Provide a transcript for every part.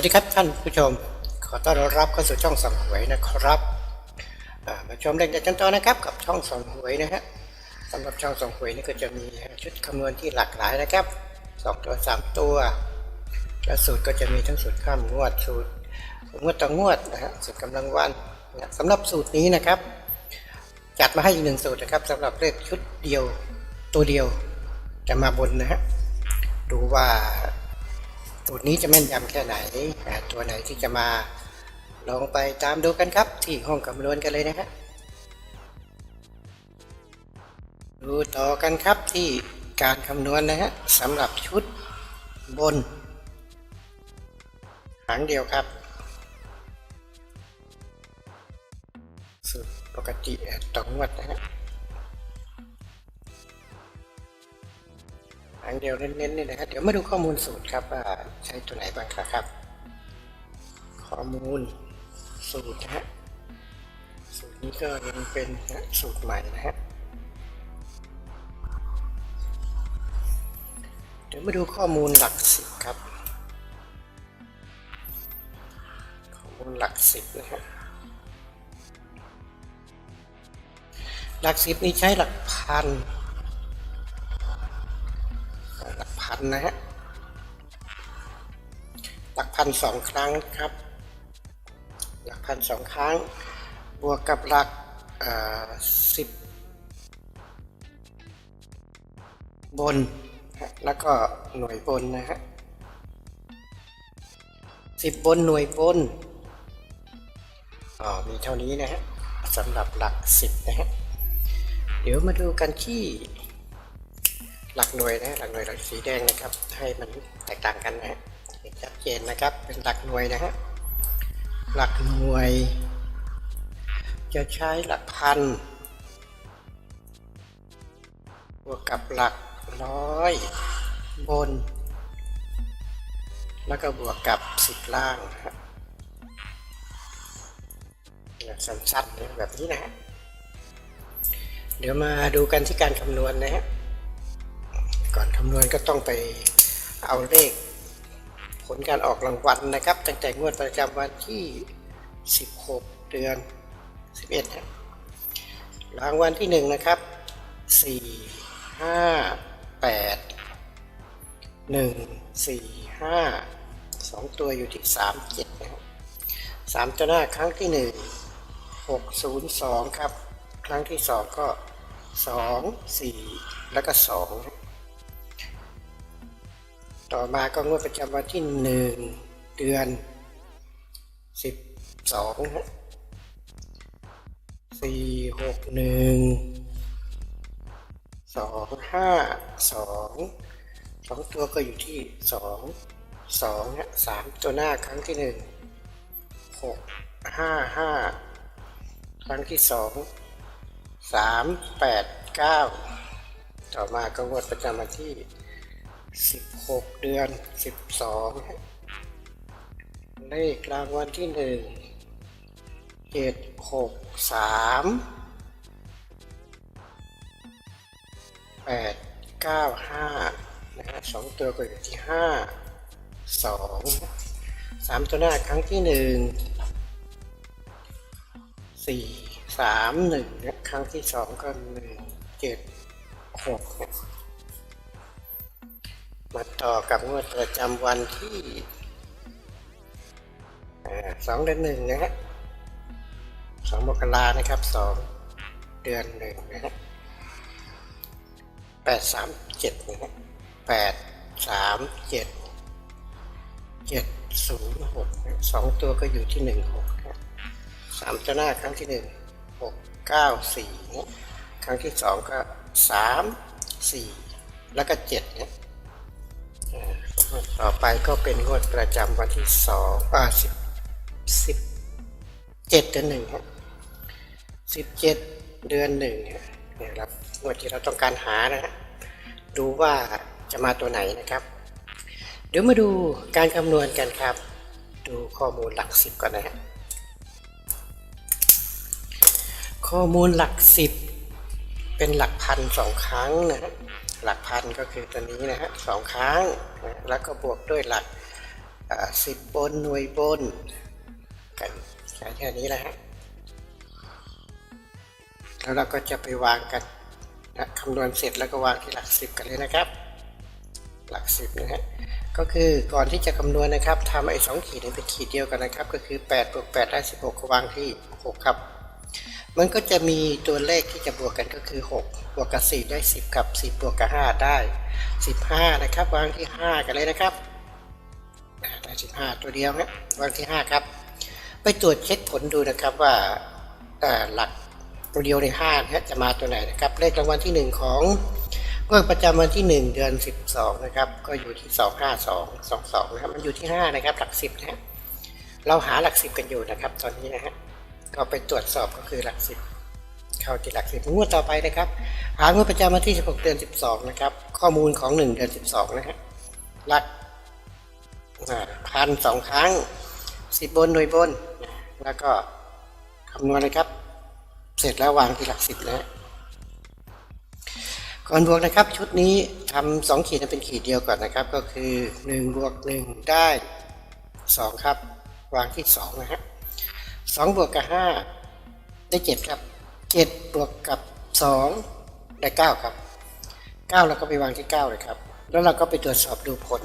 วัสดีครับท่านผู้ชม ขอต้อนรับเข้าสู่ช่องส่องหวยนะครับมาชมเลขเด็ดกันต่อนะครับกับช่องส่องหวยนะฮะสำหรับช่องส่องหวยนี่ก็จะมีชุดคำนวณที่หลากหลายนะครับสองตัวสามตัวและสูตรก็จะมีทั้งสูตรข้ามงวดสูตรงวดต่องวดนะฮะสูตรกำลังวันนะสำหรับสูตรนี้นะครับ จัดมาให้อีกหนึ่งสูตรนะครับสำหรับเลขชุดเดียวตัวเดียวจะมาบนนะฮะดูว่า สูตรนี้จะแม่นยำแค่ไหนอ่ตัวไหนที่จะมาลองไปตามดูกันครับ ที่ห้องคำนวณกันเลยนะฮะดูต่อกันครับที่การคำนวณนะฮะสำหรับชุดบนหางเดียวครับสูตรปกติต่องวดนะฮะางเดียวเน้นๆนี่นะครับเดี๋ยวมาดูข้อมูลสูตรครับว่าใช้ตัวไหนบ้างครับ ข้อมูลสูตรนะฮะสูตรนี้ก็ยังเป็นสูตรใหม่นะฮะเดี๋ยวมาดูข้อมูลหลักสิบครับ ข้อมูลหลักสิบนะฮะหลักสิบนี้ใช้หลักพัน นนะฮะหลักพันสองครั้งครับ หลักพันสองครั้ง บวกกับหลักสิบบน แล้วก็หน่วยบนนะฮะสิบบนหน่วยบนอ๋อมีเท่านี้นะฮะสำหรับหลักสิบนะฮะเดี๋ยวมาดูกันที่ หลักหน่วยนะหลักหน่วยหลักสีแดงนะครับ ให้มันแตกต่างกันนะฮะชัดเจนนะครับเป็นหลักหน่วยนะฮะหลักหน่วย จะใช้หลักพันบวกกับหลักร้อยบน แล้วก็บวกกับสิบล่างนะฮะแบบสั้นๆแบบนี้นะฮะเดี๋ยวมาดูกันที่การคำนวณนะฮะ ก่อนคำนวณก็ต้องไปเอาเลข ผลการออกรางวัลนะครับ ตั้งแต่งวดประจำวันที่ 16 เดือน 11นะรางวัลที่ 1 นะครับ 4 5 8 1 4 5 2 ตัวอยู่ที่ 3 7นะครับ3ตัวหน้าครั้งที่ 1 6 0 2 ครับ ครั้งที่ 2 ก็ 2 4 แล้วก็ 2 ต่อมาก็งวดประจำวันที่หนึ่งเดือนสิบสองสี่หกหนึ่งสองห้าสองสองตัวก็อยู่ที่สองสองฮะสามตัวหน้าครั้งที่หนึ่งหกห้าห้าครั้งที่สองสามแปดเก้าต่อมาก็งวดประจำวันที่ สิบหกเดือนสิบสองเลขรางวัลที่หนึ่งเจ็ดหกสามแปดเก้าห้านะฮะสองตัวก็อยู่ที่ห้าสองสามตัวหน้าครั้งที่หนึ่งสี่สามหนึ่งครั้งที่สองก็หนึ่งเจ็ดหก มาต่อกับงวดประจำวันที่สองเดือนหนึ่งนะฮะสองมกรานะครับสองเดือนหนึ่งนะฮะแปดสามเจ็ดนะฮะแปดสามเจ็ดเจ็ดศูนย์หกสองตัวก็อยู่ที่หนึ่งหกสามตัวหน้าครั้งที่หนึ่งหกเก้าสี่นะครั้งที่สองก็สามสี่แล้วก็เจ็ดเนี่ย ต่อไปก็เป็นงวดประจำวันที่สองอ่าสิบสิบเจ็ดเดือนหนึ่งครับสิบเจ็ดเดือนหนึ่งเนี่ยนี่ยครับงวดที่เราต้องการหานะฮะดูว่าจะมาตัวไหนนะครับ เดี๋ยวมาดูการคำนวณกันครับ ดูข้อมูลหลักสิบก่อนนะฮะข้อมูลหลักสิบเป็นหลักพันสองครั้งนะฮะ หลักพันก็คือตัวนี้นะฮะสองครั้งแล้วก็บวกด้วยหลักสิบบนหน่วยบนกันแค่นี้แหละฮะแล้วเราก็จะไปวางกันนะคำนวณเสร็จแล้วก็วางที่หลักสิบกันเลยนะครับ หลักสิบนะฮะก็คือก่อนที่จะคำนวณนะครับทำไอ้สองขีดนี้เป็นขีดเดียวกันนะครับ ก็คือ8บวก8ได้16ก็วางที่ 6 ครับ มันก็จะมีตัวเลขที่จะบวกกันก็คือ 6 บวกกับ 4 ได้ 10กับ 10 บวกกับ 5 ได้ 15 นะครับ วางที่ 5 กันเลยนะครับอ่าได้15 ตัวเดียวนะวางที่ 5 ครับ ไปตรวจเช็คผลดูนะครับว่าหลักตัวเดียวใน5นะฮะจะมาตัวไหนนะครับ เลขรางวัลที่ 1 ของงวดประจำวันที่ 1 เดือน 12 นะครับ ก็อยู่ที่ 252 22 นะครับ มันอยู่ที่ 5 นะครับ หลัก 10นะฮะเราหาหลัก 10 กันอยู่นะครับ ตอนนี้นะฮะ ก็ไปตรวจสอบก็คือหลัก10เข้าที่หลัก10งวดต่อไปนะครับหางวดประจำวันที่ 16 เดือน 12 นะครับ ข้อมูลของ 1 เดือน 12 นะฮะหลักพันสองครั้งสิบบนหน่วยบน แล้วก็คำนวณนะครับ เสร็จแล้ววางที่หลักสิบนะฮะก่อนบวกนะครับชุดนี้ทำสองขีดให้เป็นขีดเดียวก่อนนะครับ ก็คือหนึ่งบวกหนึ่งได้สองครับ วางที่สองนะฮะ สองบวกกับห้าได้เจ็ดครับเจ็ดบวกกับสองได้เก้าครับเก้าเราก็ไปวางที่เก้าเลยครับ แล้วเราก็ไปตรวจสอบดูผล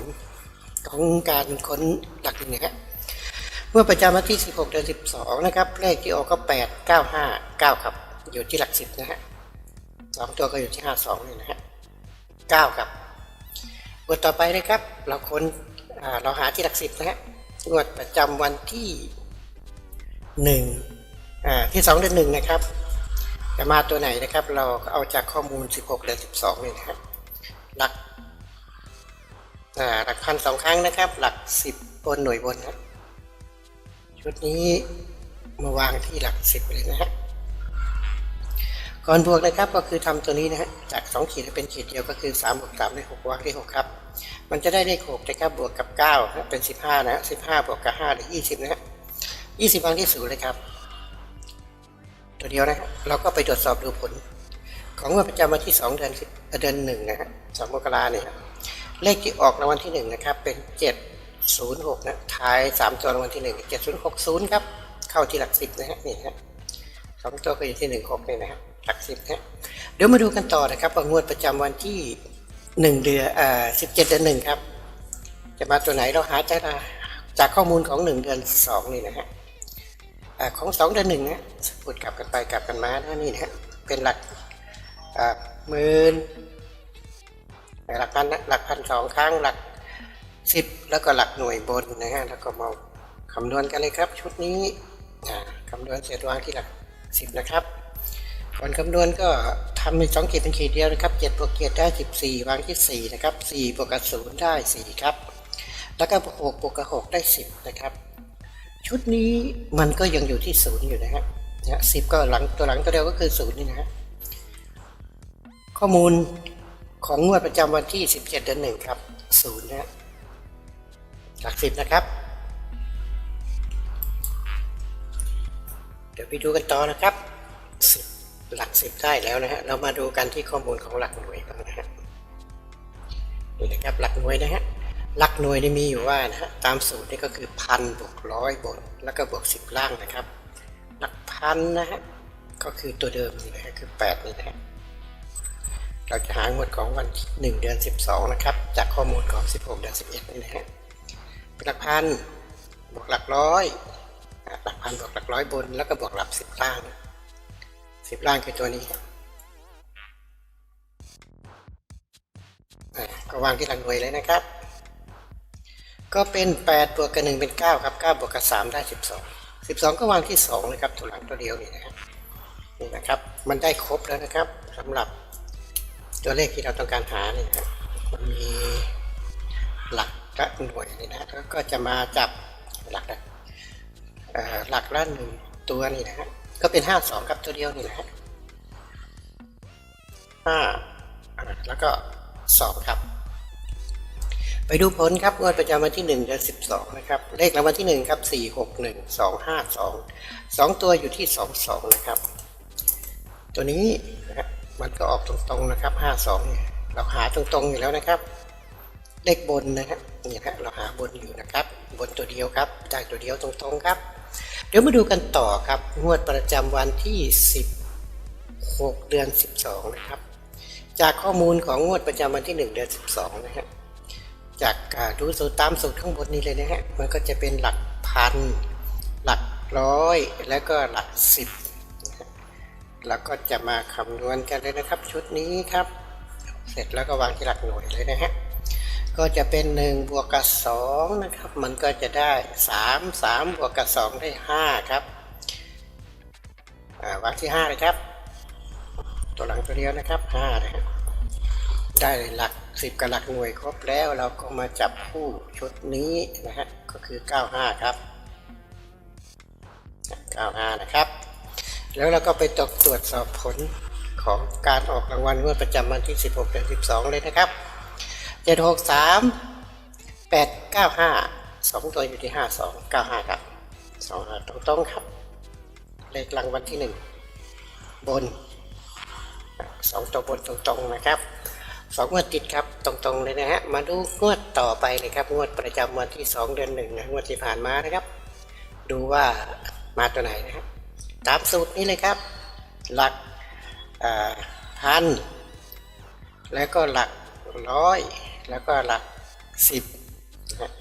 ของการค้นหลักหนึ่งนะฮะเมื่อประจำวันที่ 16 เดือน 12 นะครับ เลขที่ออกก็ 8 9 5 9 ครับ อยู่ที่หลักสิบนะฮะสองตัวก็อยู่ที่ 52 นี่นะฮะ9ครับงวดต่อไปนะครับ เราค้นเราหาที่หลักสิบนะฮะงวดประจำวันที่ 1อ่าที่2เดือน1นะครับจะมาตัวไหนนะครับ เราเอาจากข้อมูล 16เดือน12นี่นะฮะหลักอ่าหลักพันสองครั้งนะครับ หลัก 10บนหน่วยบนครับชุดนี้มาวางที่หลักสิบเลยนะฮะก่อนบวกนะครับก็คือทำตัวนี้นะฮะจากสองขีดเป็นขีดเดียวก็คือสามบวกสามได้หกวางที่หกครับ มันจะได้เลขหกนะครับบวกกับเก้านะเป็นสิบห้านะสิบห้าบวกกับห้าได้ยี่สิบนะฮะ ยี่สิบวางที่ศูนย์เลยครับ ตัวเดียวนะเราก็ไปตรวจสอบดูผล ของงวดประจำวันที่สองเดือนสิบเดือนหนึ่งนะฮะสองมกราเนี่ยเลขที่ออกรางวัลที่หนึ่งนะครับ เป็นเจ็ดศูนย์หกนะท้ายสามตัวรางวัลที่หนึ่งเจ็ดศูนย์หกศูนย์ครับ เข้าที่หลักสิบนะฮะนี่ฮะสองตัวก็อยู่ที่หนึ่งหกนี่นะฮะหลักสิบนะฮะเดี๋ยวมาดูกันต่อนะครับว่างวดประจำวันที่หนึ่งเดือนอ่าสิบเจ็ดเดือนหนึ่งครับ จะมาตัวไหนเราหาจากจากข้อมูลของหนึ่งเดือนสองนี่นะฮะ ของสองเดือนหนึ่งนะพูดกลับกันไปกลับกันมานะนี่นะเป็นหลักหมื่นหลักพันนะหลักพันสองครั้งหลักสิบแล้วก็หลักหน่วยบนนะฮะแล้วก็มาคำนวณกันเลยครับ ชุดนี้คำนวณเสร็จวางที่หลักสิบนะครับก่อนคำนวณก็ทำในสองขีดเป็นขีดเดียวนะครับเจ็ดบวกเจ็ดได้สิบสี่วางที่สี่นะครับสี่บวกกับศูนย์ได้สี่ครับ แล้วก็บวกหกบวกกับหกได้สิบนะครับ ชุดนี้มันก็ยังอยู่ที่ศูนย์อยู่นะฮะนะสิบก็หลังตัวหลังตัวเดียวก็คือศูนย์นี่นะฮะข้อมูลของงวดประจำวันที่สิบเจ็ดเดือนหนึ่งครับศูนย์นะฮะหลักสิบนะครับ เดี๋ยวไปดูกันต่อนะครับสิบหลักสิบได้แล้วนะฮะเรามาดูกันที่ข้อมูลของหลักหน่วยกันนะฮะนี่นะครับหลักหน่วยนะฮะ ลักหน่วยนี่มีอยู่ว่านะฮะตามสูตรนี่ก็คือพันบวกร้อยบนแล้วก็บวกสิบล่างนะครับ หลักพันนะฮะก็คือตัวเดิมนี่นะฮะคือแปดนี่นะฮะเราจะหางวดของวันที่หนึ่งเดือนสิบสองนะครับจากข้อมูลของสิบหกเดือนสิบเอ็ดนี่นะฮะเป็นหลักพันบวกหลักร้อยหลักพันบวกหลักร้อยบน แล้วก็บวกหลักสิบล่างสิบล่างคือตัวนี้ก็วางที่หลักหน่วยเลยนะครับ ก็เป็นแปดบวกกับหนึ่งเป็นเก้าครับเก้าบวกกับสามได้สิบสองสิบสองก็วางที่สองนะครับ ตัวหลังตัวเดียวนี่นะครับนี่นะครับ มันได้ครบแล้วนะครับสำหรับตัวเลขที่เราต้องการหานี่นะครับมันมีหลักละหน่วยนี่นะแล้วก็จะมาจับหลักละหลักละหนึ่งตัวนี่นะฮะก็เป็นห้าสองกับตัวเดียวนี่นะฮะห้าแล้วก็สองครับ ไปดูผลครับงวดประจำวันที่หนึ่งเดือนสิบสองนะครับ เลขรางวัลที่หนึ่งครับสี่หกหนึ่งสองห้าสองสองตัวอยู่ที่สองสองนะครับ ตัวนี้นะฮะมันก็ออกตรงๆนะครับห้าสองเนี่ยเราหาตรงๆอยู่แล้วนะครับ เลขบนนะฮะนี่นะเราหาบนอยู่นะครับ บนตัวเดียวครับได้ตัวเดียวตรงๆครับ เดี๋ยวมาดูกันต่อครับงวดประจำวันที่ 16 เดือน 12 นะครับ จากข้อมูลของงวดประจำวันที่ 1 เดือน 12 นะฮะ จากดูสูตรตามสูตรข้างบนนี้เลยนะฮะมันก็จะเป็นหลักพัน หลักร้อย แล้วก็หลักสิบแล้วก็จะมาคำนวณกันเลยนะครับ ชุดนี้ครับ เสร็จแล้วก็วางที่หลักหน่วยเลยนะฮะก็จะเป็น 1 บวกกับ2นะครับ มันก็จะได้ 3 3 บวกกับ 2 ได้ 5 ครับวางที่ 5 เลยครับ ตัวหลังตัวเดียวนะครับ5นะฮะได้หลัก 10กับหลักหน่วยครบแล้วเราก็มาจับคู่ชุดนี้นะฮะก็คือ 95 ครับ 95 นะครับ แล้วเราก็ไปตตรวจสอบผลของการออกรางวัลงวดประจำวันที่ 16เดือน12 เลยนะครับเจ็ดหกสามแปดเก้าห้าสองตัวอยู่ที่ห้าสองเก้าห้าครับสองตรงตรงๆครับ เลขรางวัลที่หนึ่งบนสองตัวบนตรงๆนะครับ สองงวดติดครับตรงๆเลยนะฮะมาดูงวดต่อไปเลยครับงวดประจำวันที่สองเดือนหนึ่งนะงวดที่ผ่านมานะครับ ดูว่ามาตัวไหนนะฮะตามสูตรนี้เลยครับ หลักอ่าพันแล้วก็หลักร้อยแล้วก็หลักสิบนะฮะ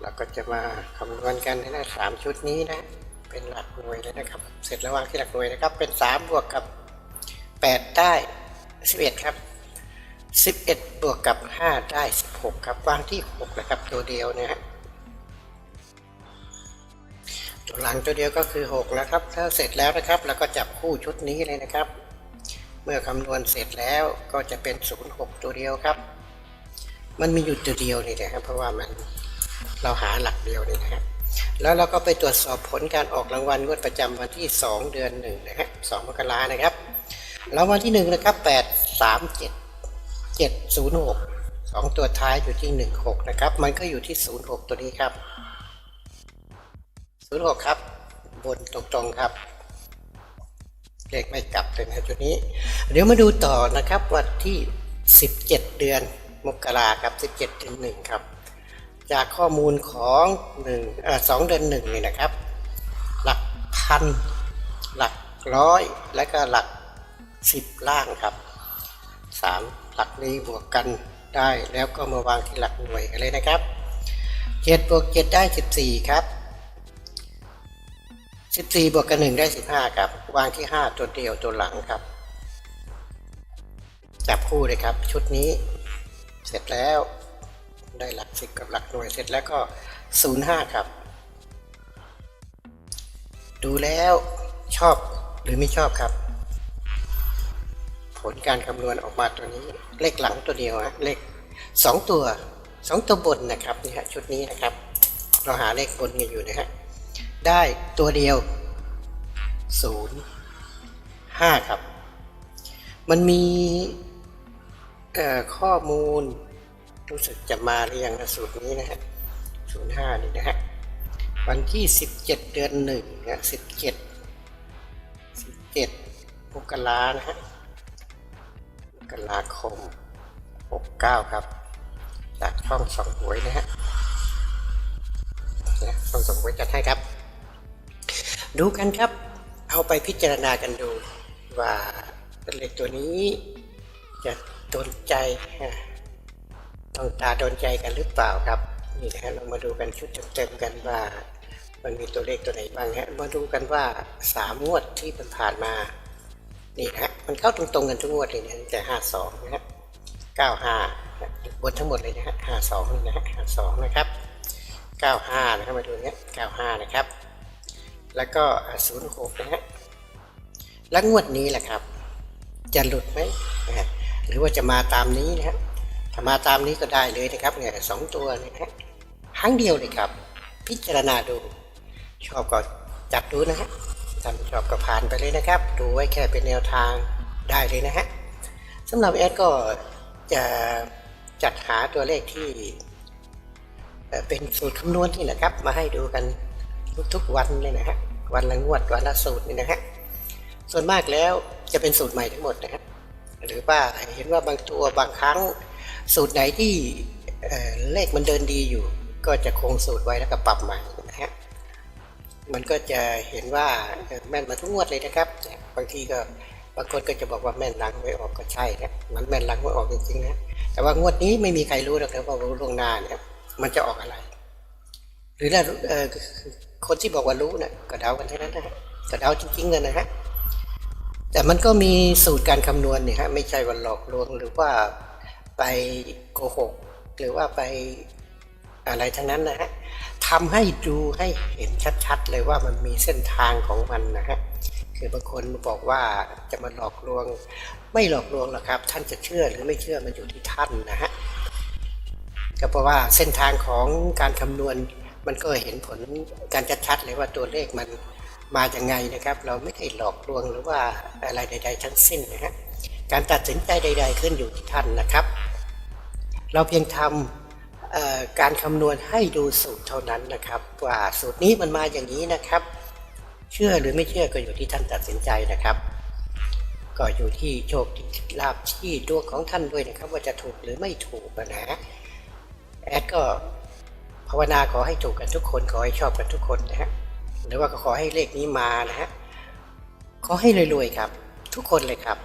เราก็จะมาคำนวณกันนะสามชุดนี้นะ เป็นหลักหน่วยเลยนะครับ เสร็จแล้ววางที่หลักหน่วยนะครับ เป็นสามบวกกับแปดได้สิบเอ็ดครับ สิบเอ็ดบวกกับห้าได้สิบหกครับวางที่หกนะครับ ตัวเดียวนะฮะตัวหลังตัวเดียวก็คือหกแล้วครับ ถ้าเสร็จแล้วนะครับเราก็จับคู่ชุดนี้เลยนะครับ เมื่อคำนวณเสร็จแล้วก็จะเป็น 06 ตัวเดียวครับ มันมีอยู่ตัวเดียวนี่นะครับ เพราะว่ามันเราหาหลักเดียวนี่นะครับ แล้วเราก็ไปตรวจสอบผลการออกรางวัลงวดประจำวันที่ 2 เดือนหนึ่งนะฮะ2มกรานะครับรางวัลที่ 1 นะครับ 8 3 7 7 0 6สองตัวท้ายอยู่ที่ 16 นะครับ มันก็อยู่ที่ 06 ตัวนี้ครับ 06 ครับ บนตรงๆครับเลขไม่กลับเลยนะจุดนี้ เดี๋ยวมาดูต่อนะครับวันที่ 17 เดือนมกราครับ 17เดือนหนึ่งครับ จากข้อมูลของหนึ่งเอ่อสองเดือนหนึ่งนี่นะครับ หลักพัน หลักร้อย และก็หลักสิบล่างครับสาม หลักนี้บวกกันได้แล้วก็มาวางที่หลักหน่วยกันเลยนะครับเจ็ดบวกเจ็ดได้สิบสี่ครับสิบสี่บวกกันหนึ่งได้สิบห้าครับ วางที่ห้าตัวเดียวตัวหลังครับ จับคู่เลยครับ ชุดนี้ เสร็จแล้ว ได้หลักสิบกับหลักหน่วยเสร็จแล้วก็ศูนย์ห้าครับ ดูแล้วชอบหรือไม่ชอบครับ ผลการคำนวณออกมาตัวนี้ เลขหลังตัวเดียวอะเลขสองตัวสองตัวบนนะครับนี่ฮะชุดนี้นะครับ เราหาเลขบนกันอยู่นะฮะได้ตัวเดียว0 5ครับ มันมีข้อมูลรู้สึกจะมาหรือยังนสูตรนี้นะฮะ05นี่นะฮะวันที่17เดือน1นะ17 17มกรานะฮะ กราคม 69 ครับจากช่องสองหวยนะฮะนะช่องสองหวยจัดให้ครับ ดูกันครับ เอาไปพิจารณากันดู ว่าเลขตัวนี้จะโดนใจต้องตาโดนใจกันหรือเปล่าครับ นี่นะฮะเรามาดูกันชุดเต็มๆกันว่า มันมีตัวเลขตัวไหนบ้างฮะ มาดูกันว่าสามงวดที่มันผ่านมา นี่นะฮะมันเข้าตรงๆกันทุกงวดเลยนะตั้งแต่ห้าสองนะฮะเก้าห้าบนทั้งหมดเลยนะฮะห้าสองนะฮะห้าสองนะครับเก้าห้านะครับมาดูเนี้ยเก้าห้านะครับ แล้วก็ศูนย์หกนะฮะแล้วงวดนี้แหละครับ จะหลุดไหมนะฮะหรือว่าจะมาตามนี้นะฮะถ้ามาตามนี้ก็ได้เลยนะครับเนี่ยสองตัวนะฮะครั้งเดียวเลยครับ พิจารณาดู ชอบก็จัดดูนะฮะ ท่านชอบก็ผ่านไปเลยนะครับ ดูไว้แค่เป็นแนวทางได้เลยนะฮะสำหรับแอดก็จะจัดหาตัวเลขที่เป็นสูตรคำนวณนี่นะครับ มาให้ดูกันทุกๆวันเลยนะฮะวันละงวดวันละสูตรนี่นะฮะส่วนมากแล้วจะเป็นสูตรใหม่ทั้งหมดนะฮะหรือว่าเห็นว่าบางตัวบางครั้งสูตรไหนที่เเลขมันเดินดีอยู่ ก็จะคงสูตรไว้แล้วก็ปรับใหม่ มันก็จะเห็นว่าแม่นมาทุกงวดเลยนะครับ บางทีก็บางคนก็จะบอกว่าแม่นหลังไม่ออกก็ใช่นะมันแม่นหลังไม่ออกจริงๆนะแต่ว่างวดนี้ไม่มีใครรู้หรอกนะว่ารู้ล่วงหน้าเนี่ยมันจะออกอะไร หรือถ้าคนที่บอกว่ารู้เนี่ยก็เดากันเท่านั้นนะก็เดาจริงๆเลยนะฮะแต่มันก็มีสูตรการคำนวณเนี่ยฮะไม่ใช่วันหลอกลวงหรือว่าไปโกหก หรือว่าไปอะไรทั้งนั้นนะฮะ ทำให้ดูให้เห็นชัดๆ เลยว่ามันมีเส้นทางของมันนะฮะคือบางคนบอกว่าจะมาหลอกลวง ไม่หลอกลวงหรอกครับ ท่านจะเชื่อหรือไม่เชื่อมันอยู่ที่ท่านนะฮะก็เพราะว่าเส้นทางของการคำนวณมันก็เห็นผลการชัดๆเลยว่าตัวเลขมันมาอย่างไงนะครับ เราไม่ได้หลอกลวงหรือว่าอะไรใด ๆ ทั้งสิ้นนะฮะการตัดสินใจใด ๆ ขึ้นอยู่ที่ท่านนะครับ เราเพียงทำเอ่อ การคำนวณให้ดูสูตรเท่านั้นนะครับ ว่าสูตรนี้มันมาอย่างนี้นะครับ เชื่อหรือไม่เชื่อก็อยู่ที่ท่านตัดสินใจนะครับ ก็อยู่ที่โชคที่ลาบที่ดวงของท่านด้วยนะครับ ว่าจะถูกหรือไม่ถูกนะแอดก็ภาวนาขอให้ถูกกันทุกคนขอให้ชอบกันทุกคนนะฮะหรือว่าก็ขอให้เลขนี้มานะฮะขอให้รวยๆครับ ทุกคนเลยครับ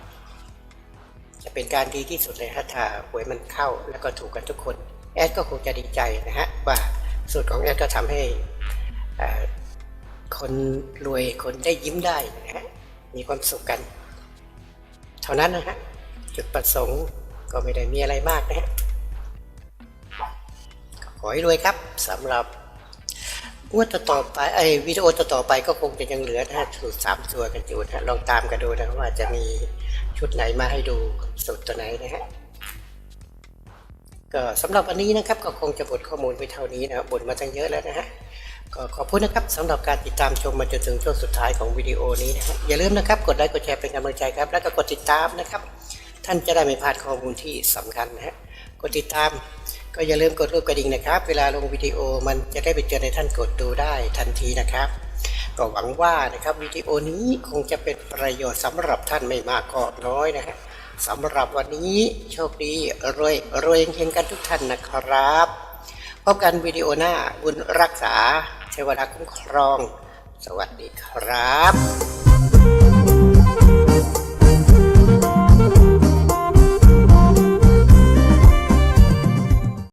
จะเป็นการดีที่สุดเลยฮะถ้าหวยมันเข้าแล้วก็ถูกกันทุกคน แอดก็คงจะดีใจนะฮะว่าสูตรของแอดก็ทำให้คนรวยคนได้ยิ้มได้นะฮะมีความสุขกัน เท่านั้นนะฮะจุดประสงค์ก็ไม่ได้มีอะไรมากนะฮะขอให้รวยครับสำหรับงวดต่อไปไอวิดีโอต่อไปก็คงจะยังเหลือนะฮะสูตรสามตัวกันอยู่นะลองตามกันดูนะว่าจะมีชุดไหนมาให้ดูสูตรตัวไหนนะฮะ ก็สำหรับวันนี้นะครับก็คงจะบทข้อมูลไปเท่านี้นะครับบทมาตั้งเยอะแล้วนะฮะก็ขอบคุณนะครับสำหรับการติดตามชมมาจนถึงช่วงสุดท้ายของวิดีโอนี้นะฮะอย่าลืมนะครับกดไลค์กดแชร์เป็นกำลังใจครับ แล้วก็กดติดตามนะครับ ท่านจะได้ไม่พลาดข้อมูลที่สำคัญนะฮะกดติดตามก็อย่าลืมกดรูปกระดิ่งนะครับ เวลาลงวิดีโอมันจะได้ไปเจอในท่านกดดูได้ทันทีนะครับ ก็หวังว่านะครับวิดีโอนี้คงจะเป็นประโยชน์สำหรับท่านไม่มากก็น้อยนะฮะ สำหรับวันนี้โชคดีรวยรวยเฮงกันทุกท่านนะครับ พบกันวิดีโอหน้าบุญรักษาเทวดาคุ้มครอง สวัสดีครับ